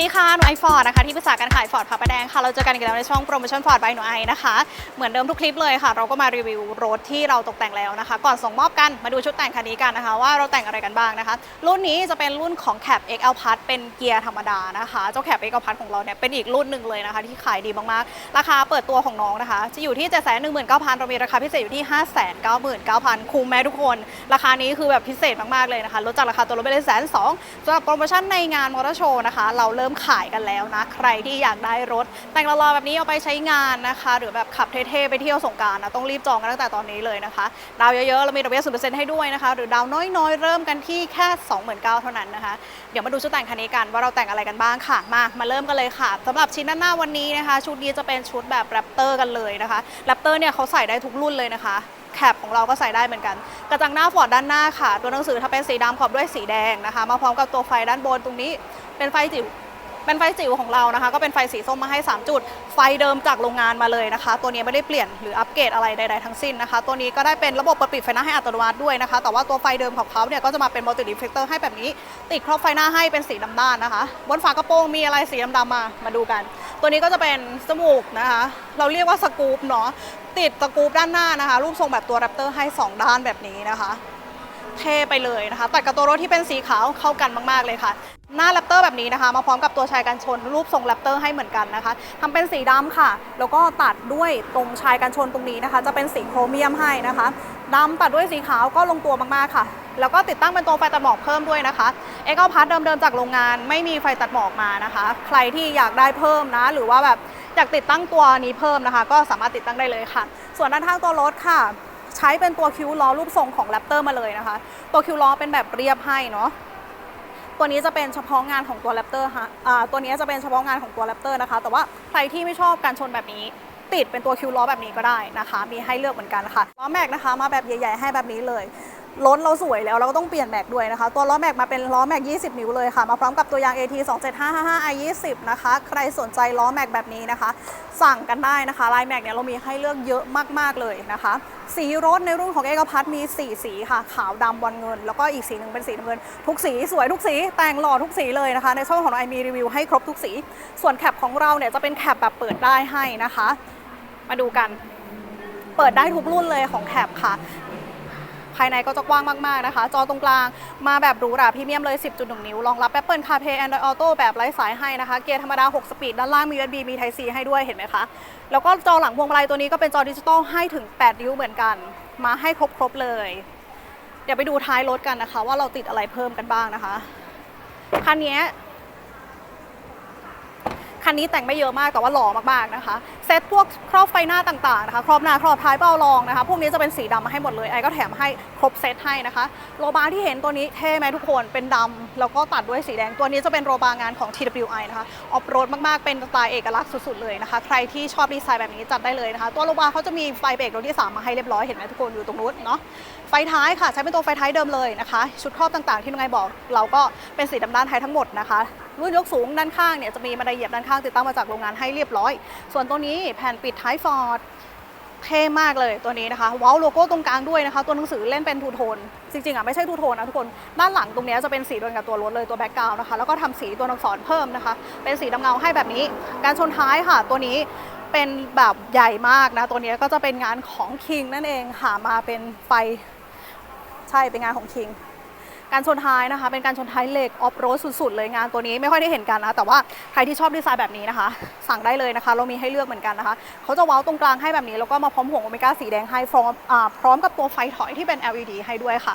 ดีค่ะ หนูไอฟอร์ดนะคะ ที่ปรึกษาการขายฟอร์ดพระประแดงค่ะ เราเจอกันอีกแล้วในช่องโปรโมชั่นฟอร์ดบายหนูไอนะคะ เหมือนเดิมทุกคลิปเลยค่ะ เราก็มารีวิวรถที่เราตกแต่งแล้วนะคะ ก่อนส่งมอบกันมาดูชุดแต่งคันนี้กันนะคะ ว่าเราแต่งอะไรกันบ้างนะคะ รุ่นนี้จะเป็นรุ่นของ Cap XL Plus เป็นเกียร์ธรรมดานะคะ เจ้า Cap XL Plus ของเราเนี่ยเป็นอีกรุ่นหนึ่งเลยนะคะ ที่ขายดีมากๆ ราคาเปิดตัวของน้องนะคะ จะอยู่ที่7 1 9 0 0 0เรามีราคาพิเศษอยู่ที่ 5 9 9 0 0 0คุ้มแม้ทุกคน ราคานี้คือแบบพิเศษมากๆเลยนะคะลดจากราคาตัวรถไปเลยแสนสองสำหรับโปรโมชั่นในงานมอเตอร์โชว์นะคะเราเริ่มขายกันแล้วนะ ใครที่อยากได้รถ แต่งรอแบบนี้เอาไปใช้งานนะคะ หรือแบบขับเท่ๆไปเที่ยวสงการนะต้องรีบจองกันตั้งแต่ตอนนี้เลยนะคะ ดาวเยอะๆเรามีดอกเบี้ยศูนย์เปอร์เซ็นต์ให้ด้วยนะคะ หรือดาวน้อยๆ เริ่มกันที่แค่ 29,000เท่านั้นนะคะ เดี๋ยวมาดูชุดแต่งคันนี้กันว่าเราแต่งอะไรกันบ้างค่ะมามาเริ่มกันเลยค่ะสำหรับชิ้นด้านหน้าวันนี้นะคะ ชุดนี้จะเป็นชุดแบบแรปเตอร์กันเลยนะคะแรปเตอร์เนี่ยเขาใส่ได้ทุกรุ่นเลยนะคะแคปของเราก็ใส่ได้เหมือนกัน กระจังหน้าฟอร์ดด้านหน้าค่ะ ตัวหนังสือถ้าเป็นสีดำขอบด้วยสีแดงนะคะ มาพร้อมกับตัวไฟด้านบนตรงนี้ เป็นไฟจิ๋ว เป็นไฟจิ๋วของเรานะคะ ก็เป็นไฟสีส้มมาให้ 3 จุด ไฟเดิมจากโรงงานมาเลยนะคะ ตัวนี้ไม่ได้เปลี่ยนหรืออัปเกรดอะไรใดๆทั้งสิ้นนะคะ ตัวนี้ก็ได้เป็นระบบเปิดปิดไฟหน้าให้อัตโนมัติด้วยนะคะ แต่ว่าตัวไฟเดิมของเขาเนี่ยก็จะมาเป็นมัลติดิเฟกเตอร์ให้แบบนี้ ติดครอบไฟหน้าให้เป็นสีดำด้านนะคะ บนฝากระโปรงมีอะไรสีดำๆมา มาดูกัน ตัวนี้ก็จะเป็นสมูกนะคะ เราเรียกว่าสกูปเนาะ ติดสกูปด้านหน้านะคะ รูปทรงแบบตัวแรปเตอร์ให้สองด้านแบบนี้นะคะ เท่ไปเลยนะคะ ตัดกับตัวรถที่เป็นสีขาวเข้ากันมาก ๆ เลยค่ะ หน้าแรปเตอร์แบบนี้นะคะ มาพร้อมกับตัวชายกันชนรูปทรงแรปเตอร์ให้เหมือนกันนะคะทำเป็นสีดำค่ะ แล้วก็ตัดด้วยตรงชายกันชนตรงนี้นะคะ จะเป็นสีโครเมียมให้นะคะดำตัดด้วยสีขาวก็ลงตัวมาก ๆ ค่ะ แล้วก็ติดตั้งเป็นตัวไฟตัดหมอกเพิ่มด้วยนะคะ เอ็กซ์พัทเดิมๆจากโรงงานไม่มีไฟตัดหมอกมานะคะ ใครที่อยากได้เพิ่มนะ หรือว่าแบบอยากติดตั้งตัวนี้เพิ่มนะคะ ก็สามารถติดตั้งได้เลยค่ะ ส่วนด้านข้างตัวรถค่ะ ใช้เป็นตัวคิ้วล้อรูปทรงของแรปเตอร์มาเลยนะคะ ตัวคิ้วล้อเป็นแบบเรียบให้เนาะตัวนี้จะเป็นเฉพาะงานของตัวแรปเตอร์ฮะอ่าตัวนี้จะเป็นเฉพาะงานของตัวแรปเตอร์นะคะ แต่ว่าใครที่ไม่ชอบการชนแบบนี้ ติดเป็นตัวคิวล้อแบบนี้ก็ได้นะคะ มีให้เลือกเหมือนกันค่ะล้อแม็กนะคะ มาแบบใหญ่ ๆ ให้แบบนี้เลย รถเราสวยแล้วเราก็ต้องเปลี่ยนแม็กด้วยนะคะ ตัวล้อแม็กมาเป็นล้อแม็ก 20 นิ้วเลยค่ะ มาพร้อมกับตัวยาง AT 27555 i 20นะคะ ใครสนใจล้อแม็กแบบนี้นะคะ สั่งกันได้นะคะลายแม็กเนี่ยเรามีให้เลือกเยอะมากๆเลยนะคะ สีรถในรุ่นของเอกพัทมี 4 สีค่ะ ขาวดำบอลเงิน แล้วก็อีกสีหนึ่งเป็นสีน้ำเงิน ทุกสีสวยทุกสี แต่งหล่อทุกสีเลยนะคะ ในช่องของไอมีรีวิวให้ครบทุกสี ส่วนแคปของเราเนี่ยจะเป็นแคปแบบเปิดได้ให้นะคะ มาดูกัน เปิดได้ทุกรุ่นเลยของแคปค่ะ ภายในก็จะกว้างมากๆนะคะ จอตรงกลางมาแบบหรูหราพรีเมียมเลย 10.1 นิ้ว รองรับ Apple CarPlay Android Auto แบบไร้สายให้นะคะ เกียร์ธรรมดา 6 สปีด ด้านล่างมี USB มี Type C ให้ด้วยเห็นไหมคะ แล้วก็จอหลังพวงมาลัยตัวนี้ก็เป็นจอดิจิตอลให้ถึง 8 นิ้วเหมือนกัน มาให้ครบๆเลย เดี๋ยวไปดูท้ายรถกันนะคะ ว่าเราติดอะไรเพิ่มกันบ้างนะคะคันนี้ คันนี้แต่งไม่เยอะมากแต่ว่าหล่อมากๆนะคะ เซตพวกครอบไฟหน้าต่างๆนะคะครอบหน้าครอบท้ายเบ้ารองนะคะ พวกนี้จะเป็นสีดำมาให้หมดเลยไอ้ก็แถมให้ครบเซตให้นะคะ โรบาร์ที่เห็นตัวนี้เท่ไหมทุกคนเป็นดำแล้วก็ตัดด้วยสีแดงตัวนี้จะเป็นโรบาร์งานของ TWI นะคะออฟโรดมากๆเป็นสไตล์เอกลักษณ์สุดๆเลยนะคะ ใครที่ชอบดีไซน์แบบนี้จัดได้เลยนะคะ ตัวโรบาร์เขาจะมีไฟเบรกรถที่สามมาให้เรียบร้อยเห็นไหมทุกคนอยู่ตรงนู้นเนาะไฟท้ายค่ะใช้เป็นตัวไฟท้ายเดิมเลยนะคะ ชุดครอบต่างๆ ที่น้องไอบอก เราก็เป็นสีดำด้านท้ายทั้งหมดนะคะรุ่นยกสูงด้านข้างเนี่ยจะมีบันไดเหยียบด้านข้างติดตั้งมาจากโรงงานให้เรียบร้อย ส่วนตัวนี้แผ่นปิดท้ายฟอร์ดเท่มากเลยตัวนี้นะคะ ว้าวโลโก้ตรงกลางด้วยนะคะ ตัวหนังสือเล่นเป็นทูโทน จริงๆอะไม่ใช่ทูโทนนะทุกคน ด้านหลังตรงเนี้ยจะเป็นสีเดียวกันกับตัวรถเลยตัวแบ็กกราวนะคะ แล้วก็ทำสีตัวอักษรเพิ่มนะคะ เป็นสีดำเงาให้แบบนี้ การชนท้ายค่ะ ตัวนี้เป็นแบบใหญ่มากนะ ตัวนี้ก็จะเป็นงานของคิงนั่นเองค่ะมาเป็นไฟใช่เป็นงานของคิง การชนท้ายนะคะ เป็นการชนท้ายเหล็กออฟโรดสุดๆ เลยงานตัวนี้ไม่ค่อยได้เห็นกันนะแต่ว่าใครที่ชอบดีไซน์แบบนี้นะคะ สั่งได้เลยนะคะ เรามีให้เลือกเหมือนกันนะคะเขาจะว้าตรงกลางให้แบบนี้ แล้วก็มาพร้อมห่วงโอเมก้าสีแดงให้พร้อมอพร้อมกับตัวไฟถอยที่เป็น LED ให้ด้วยค่ะ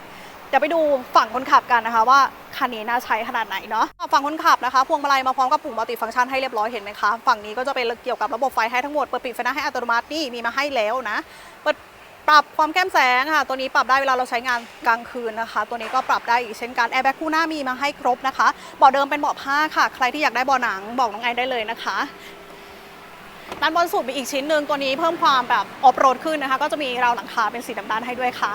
เดี๋ยวไปดูฝั่งคนขับกันนะคะว่าคันนี้น่าใช้ขนาดไหนเนาะฝั่งคนขับนะคะ พวงมาลัยมาพร้อมกับปุ่มมัลติฟังก์ชันให้เรียบร้อยเห็นไหมคะ ฝั่งนี้ก็จะเป็นเกี่ยวกับระบบไฟให้ทั้งหมด เปิดปิดไฟหน้าให้อัตโนมัตินี่มีมาให้แล้วนะ เปิด ปรับความแก้มแสงค่ะ ตัวนี้ปรับได้เวลาเราใช้งานกลางคืนนะคะ ตัวนี้ก็ปรับได้อีกเช่นกันแอร์แบ็กคู่หน้ามีมาให้ครบนะคะเบาะเดิมเป็นเบาะผ้าค่ะ ใครที่อยากได้เบาะหนังบอกน้องไอได้เลยนะคะ ด้านบนสุดมีอีกชิ้นหนึ่งตัวนี้เพิ่มความแบบออฟโรดขึ้นนะคะ ก็จะมีราวหลังคาเป็นสีดำด้านให้ด้วยค่ะ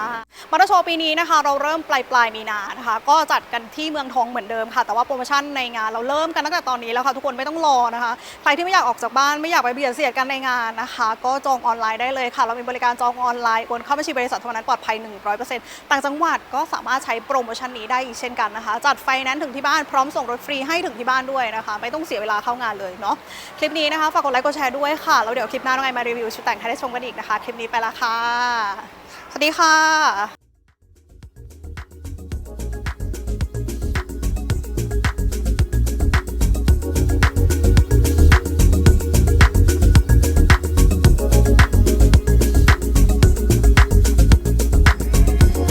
มอเตอร์โชว์ปีนี้นะคะ เราเริ่มปลายปลายมีนานะคะ ก็จัดกันที่เมืองทองเหมือนเดิมค่ะ แต่ว่าโปรโมชั่นในงานเราเริ่มกันตั้งแต่ตอนนี้แล้วค่ะทุกคนไม่ต้องรอนะคะใครที่ไม่อยากออกจากบ้านไม่อยากไปเบียดเสียดกันในงานนะคะ ก็จองออนไลน์ได้เลยค่ะ เรามีบริการจองออนไลน์โอนเข้าบัญชีบริษัทเท่านั้นปลอดภัย 100%ต่างจังหวัดก็สามารถใช้โปรโมชั่นนี้ได้อีกเช่นกันนะคะ จัดไฟแนนซ์ถึงที่บ้านพร้อมส่งรถฟรีให้ถึงที่บ้านด้วยนะคะ ไม่ต้องเสียเวลาเข้างานเลยเนาะคลิปนี้นะคะฝากกดไลค์กดแชร์ด้วยค่ะ แล้วเดี๋ยวคลิปหน้าน้องไอมารีวิวชุดแต่งให้ได้ชมกันอีกนะคะ คลิปนี้ไปละค่ะ สวัสดีค่ะ